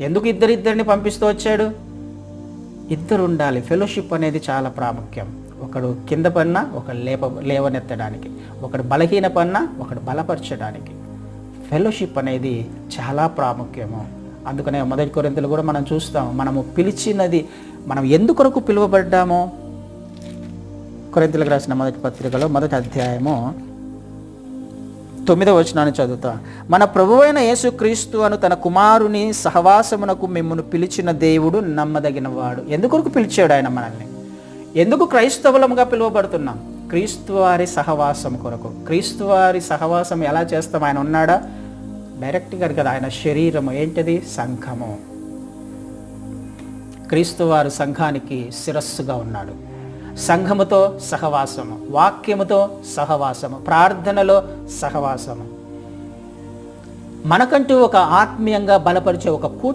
ఎందుకు ఇద్దరిద్దరిని పంపిస్తూ వచ్చాడు? ఇద్దరు ఉండాలి ఫెలోషిప్ అనేది చాలా ప్రాముఖ్యం. ఒకడు కింద పన్నా ఒకడు లేప లేవనెత్తడానికి. ఒకడు బలహీన పన్నా ఒకడు బలపరచడానికి. ఫెలోషిప్ అనేది చాలా ప్రాముఖ్యము. అందుకనే మొదటి కొరింతలు కూడా మనం చూస్తాం. మనము పిలిచినది మనం ఎందుకొరకు పిలువబడ్డామో? కొరింతలకు రాసిన మొదటి పత్రికలో మొదటి అధ్యాయము తొమ్మిదవ వచనాన్ని చదువుతా. మన ప్రభువైన యేసుక్రీస్తు అను తన కుమారుని సహవాసమునకు మిమ్మల్ని పిలిచిన దేవుడు నమ్మదగినవాడు. ఎందుకొరకు పిలిచాడు ఆయన మనల్ని? ఎందుకు క్రైస్తవులముగా పిలువబడుతున్నాం? క్రీస్తువారి సహవాసం కొరకు. క్రీస్తువారి సహవాసం ఎలా చేస్తాం? ఆయన ఉన్నాడా? డైరెక్ట్గా కదా ఆయన శరీరము. ఏంటిది? సంఘము. క్రీస్తువారు సంఘానికి శిరస్సుగా ఉన్నాడు. సంఘముతో సహవాసము వాక్యముతో సహవాసము ప్రార్థనలో సహవాసము. మనకంటూ ఒక ఆత్మీయంగా బలపరిచే ఒక